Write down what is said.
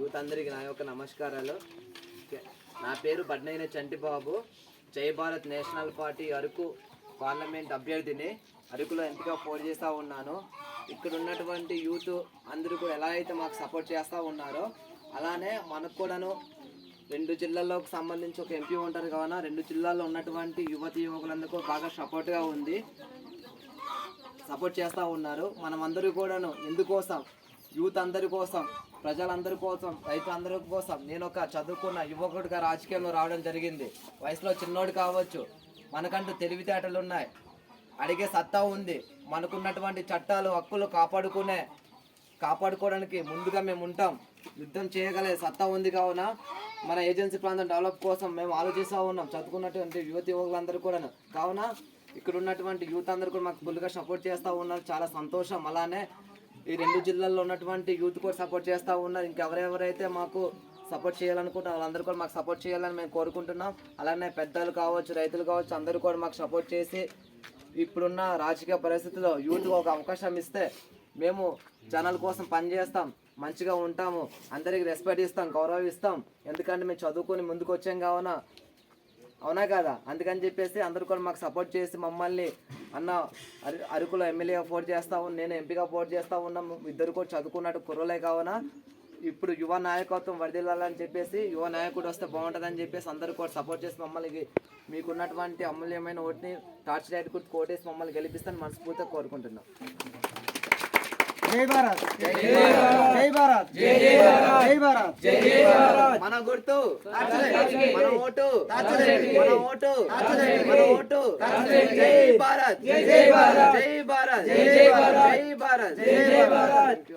Youth అందరికీ నా యొక్క నమస్కారాలు. నా పేరు బడ్నైన Chantibabu. Jai Bharat national party Araku parliament అభ్యర్థిని. అరకులో ఎంపిక పోటీ చేస్తూ ఉన్నాను. ఇక్కడ ఉన్నటువంటి యూత్ అందరూ కూడా ఎలా అయితే మాకు సపోర్ట్ చేస్తూ ఉన్నారో అలానే మనకు కూడాను రెండు జిల్లాలకు సంబంధించి ఒక ఎంపీ ఉంటారు కావున రెండు జిల్లాల్లో ఉన్నటువంటి యువతి యువకులందరికీ బాగా సపోర్ట్గా ఉంది. సపోర్ట్ చేస్తూ ఉన్నారు. మనం అందరూ కూడాను ఎందుకోసం యూత్ అందరి కోసం ప్రజలందరి కోసం రైతులందరి కోసం నేను ఒక చదువుకున్న యువకుడిగా రాజకీయంలో రావడం జరిగింది. వయసులో చిన్నోడు కావచ్చు మనకంటూ తెలివితేటలు ఉన్నాయి. అడిగే సత్తా ఉంది. మనకున్నటువంటి చట్టాలు హక్కులు కాపాడుకునే కాపాడుకోవడానికి ముందుగా మేము ఉంటాం. యుద్ధం చేయగలే సత్తా ఉంది కావున మన ఏజెన్సీ ప్రాంతం డెవలప్ కోసం మేము ఆలోచిస్తూ ఉన్నాం. చదువుకున్నటువంటి యువతి యువకులందరూ కూడా కావున ఇక్కడ ఉన్నటువంటి యూత్ అందరూ కూడా మాకు ఫుల్గా సపోర్ట్ చేస్తూ ఉన్నారు. చాలా సంతోషం. అలానే ఈ రెండు జిల్లాల్లో ఉన్నటువంటి యూత్ కూడా సపోర్ట్ చేస్తూ ఉన్నారు. ఇంకెవరెవరైతే మాకు సపోర్ట్ చేయాలనుకుంటున్నారు వాళ్ళందరూ కూడా మాకు సపోర్ట్ చేయాలని మేము కోరుకుంటున్నాం. అలానే పెద్దలు కావచ్చు రైతులు కావచ్చు అందరూ కూడా మాకు సపోర్ట్ చేసి ఇప్పుడున్న రాజకీయ పరిస్థితుల్లో యూత్కి ఒక అవకాశం ఇస్తే మేము జనాల కోసం పనిచేస్తాం మంచిగా ఉంటాము అందరికి రెస్పెక్ట్ ఇస్తాం గౌరవిస్తాం. ఎందుకంటే మేము చదువుకొని ముందుకు వచ్చాం కావున. అవునా కదా? అందుకని చెప్పేసి అందరూ కూడా మాకు సపోర్ట్ చేసి మమ్మల్ని అన్న అర అరకులో ఎమ్మెల్యేగా పోటీ చేస్తా నేను ఎంపీగా పోటీ చేస్తా ఉన్నాము ఇద్దరు కూడా చదువుకున్నట్టు కుర్రలే కావున? ఇప్పుడు యువ నాయకత్వం వరదిల్లాలని చెప్పేసి యువ నాయకుడు వస్తే బాగుంటుందని చెప్పేసి అందరూ కూడా సపోర్ట్ చేసి మమ్మల్ని మీకున్నటువంటి అమూల్యమైన ఓటుని టార్చ్ లైట్ కూడా కోటేసి మమ్మల్ని గెలిపిస్తాను మనస్ఫూర్తిగా కోరుకుంటున్నాం. జై భారత్ జై భారత్ జై భారత్ జై భారత్ మన గుర్తు మన ఓటు మన ఓటు మన ఓటు జై భారత్ జై భారత్ జై భారత్ జై భారత్ జై భారత్ జై భారత్